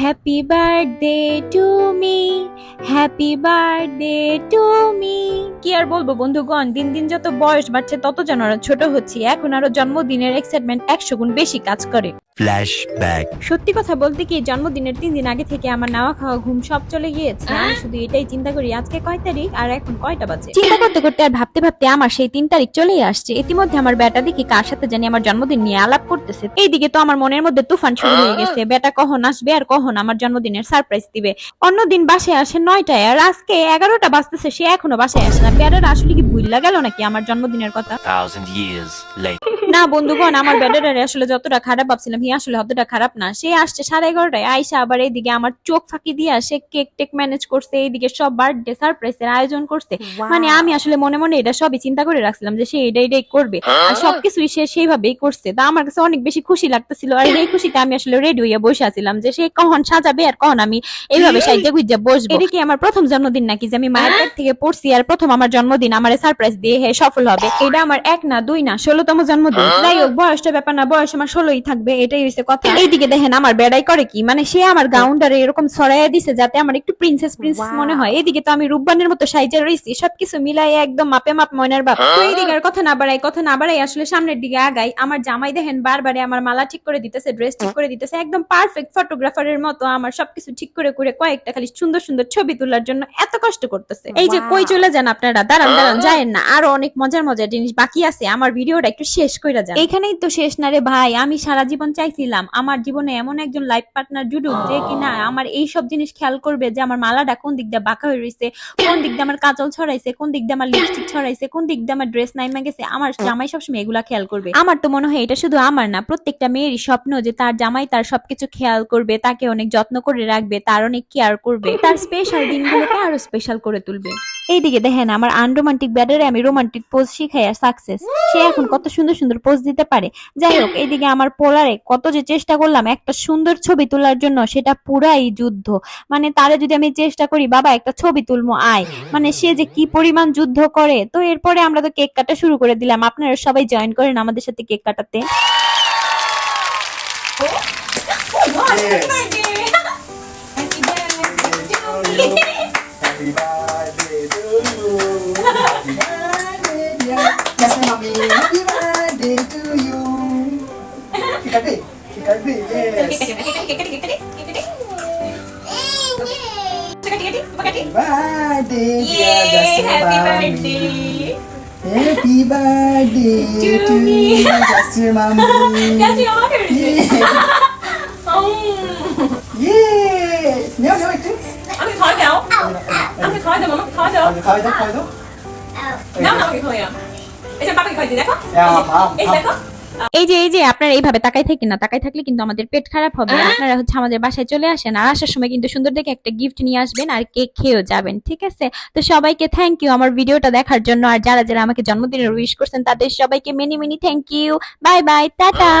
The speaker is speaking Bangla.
Happy birthday to me happy birthday to me কি আর বলব বন্ধুগণ দিন দিন যত বয়স বাড়ছে তত যেন আরও ছোট হচ্ছি। এখন আরও জন্মদিনের এক্সাইটমেন্ট একশো গুণ বেশি কাজ করে। Flashback. সত্যি কথা বলতে কি জন্মদিনের তিন দিন আগে থেকে আমার নাওয়া খাওয়া ঘুম সব চলে গিয়েছে। আমি শুধু এটাই চিন্তা করি আজকে কয় তারিখ আর এখন কয়টা বাজে? চিন্তা করতে করতে আর ভাবতে ভাবতে আমার সেই তিন তারিখ চলেই আসছে। ইতিমধ্যে আমার বেটা দেখি কার সাথে জানি আমার জন্মদিন নিয়ে আলাপ করতেছে। এইদিকে তো আমার মনের মধ্যে তুফান শুরু হয়ে গেছে। বেটা কখন আসবে আর কখন আমার জন্মদিনের সারপ্রাইজ দিবে। অন্যদিন বাসায় আসে নয়টায়, আর আজকে এগারোটা বাজতেছে, সে এখনও বাসায় আসে না। প্যারার আসলে কি ভুল গেল নাকি আমার জন্মদিনের কথা. না বন্ধুগণ আমার ব্যাটারে আসলে যতটা খারাপ ভাবছিলাম হি আসলে অতটা খারাপ না। সে আসছে সাড়ে এগারোটায় আইসা আবার এইদিকে আমার চোখ ফাঁকি দিয়ে সে কেক টেক ম্যানেজ করছে এইদিকে সব বার্থডে সারপ্রাইজ এর আয়োজন করছে। মানে আমি আসলে মনে মনে এটা সবই চিন্তা করে রাখছিলাম যে সে এটাই এটাই করবে। আর সবকিছুই সে সেইভাবেই করছে। তা আমার কাছে অনেক বেশি খুশি লাগতেছিল আর এই খুশিতে আমি আসলে রেডি হইয়া বসে আছিলাম যে সে কখন সাজাবে আর কখন আমি এইভাবে সাইজে গুইজা বসবো। এটা কি আমার প্রথম জন্মদিন নাকি? যে আমি মায়ের পেট থেকে পড়ছি আর প্রথম আমার জন্মদিন আমার সারপ্রাইজ দিয়ে হে সফল হবে। এটা আমার এক না দুই না ষোলোতম জন্মদিন। যাই হোক বয়সটা ব্যাপার না বয়স আমার ষোলোই থাকবে এটাই কথা। এইদিকে দেখেন আমার বেড়াই করে কি মানে সে আমার গাউন্ডারে এরকম ছড়াইয়া দিছে যাতে আমার একটু প্রিন্সেস প্রিন্সেস মনে হয়। এদিকে তো আমি রূপবানের মতো সাইজে রয়েছি সবকিছু মিলাই একদম মাপে মাপ ময়নার বাপ। তো এইদিকে আর কথা না বাড়াই কথা না বাড়াই আসলে সামনের দিকে আগাই আমার জামাই দেখেন বারবারে আমার মালা ঠিক করে দিতেছে ড্রেস ঠিক করে দিতেছে একদম পারফেক্ট ফটোগ্রাফারের মতো আমার সবকিছু ঠিক করে করে কয়েকটা খালি সুন্দর সুন্দর ছবি তোলার জন্য এত কষ্ট করতেছে। এই যে কই চলে যান আপনারা? দাঁড়ান দাঁড়ান যায়েন না। আরও অনেক মজার মজার জিনিস বাকি আছে। আমার ভিডিওটা একটু শেষ করে যান। এইখানেই তো শেষ না রে ভাই, আমি সারা জীবন চাইছিলাম, আমার জীবনে এমন একজন লাইফ পার্টনার জুড়ুক যে কিনা আমার এই সব জিনিস খেয়াল করবে যে আমার মালাটা কোন দিক দিয়ে বাঁকা হয়ে রয়েছে কোন দিক দিয়ে আমার কাজল ছড়াইছে, কোন দিক দিয়ে আমার লিপস্টিক ছড়াইছে, কোন দিক দিয়ে আমার ড্রেস নাইমা গেছে, আমার জামাই সবসময় এগুলা খেয়াল করবে। আমার তো মনে হয় এটা শুধু আমার না, প্রত্যেকটা মেয়েরই স্বপ্ন যে তার জামাই তার সবকিছু খেয়াল করবে, তাকে অনেক যত্ন করে রাখবে, তার অনেক কেয়ার করবে, তার স্পেশাল দিনগুলোকে আরও স্পেশাল করে তুলবে। এইদিকে দেখেন, আমার আনরোমান্টিক ব্যাটারে আমি রোমান্টিক পোজ শিখাই আর সাকসেস সে এখন কত সুন্দর সুন্দর পোজ দিতে পারে। যাই হোক, এইদিকে আমার পোলারে কত যে চেষ্টা করলাম, একটা সুন্দর ছবি তোলার জন্য সেটা পুরাই যুদ্ধ। মানে তারে যদি আমি চেষ্টা করি, বাবা, একটা ছবি তুলবো আয়। মানে সে যে কি পরিমাণ যুদ্ধ করে। তো এরপরে আমরা তো কেক কাটা শুরু করে দিলাম। আপনারা সবাই জয়েন করেন আমাদের সাথে কেক কাটাতে। birthday, dear Yay, Happy birthday. Happy birthday To to me. Justin Mami. 다시 영화를 Yeah. Yes. No, no, I think. 아니 가야 돼요. 아니 가야 돼, 엄마 가야 돼요. 가위다, 가위다. 나만 가야 돼요. 이제 빨리 가야 돼, 내가? 야, 밥, 밥. 이제 내가? এই যে এই যে আপনারা এইভাবে তাকাই থাকি না তাকাই থাকলে কিন্তু আমাদের পেট খারাপ হবে। আপনারা হচ্ছে আমাদের বাসায় চলে আসেন আর আসার সময় কিন্তু সুন্দর দেখে একটা গিফট নিয়ে আসবেন আর কেক খেয়েও যাবেন ঠিক আছে? তো সবাইকে থ্যাংক ইউ আমার ভিডিওটা দেখার জন্য আর যারা যারা আমাকে জন্মদিনের উইশ করছেন তাদের সবাইকে many many thank you bye bye tata.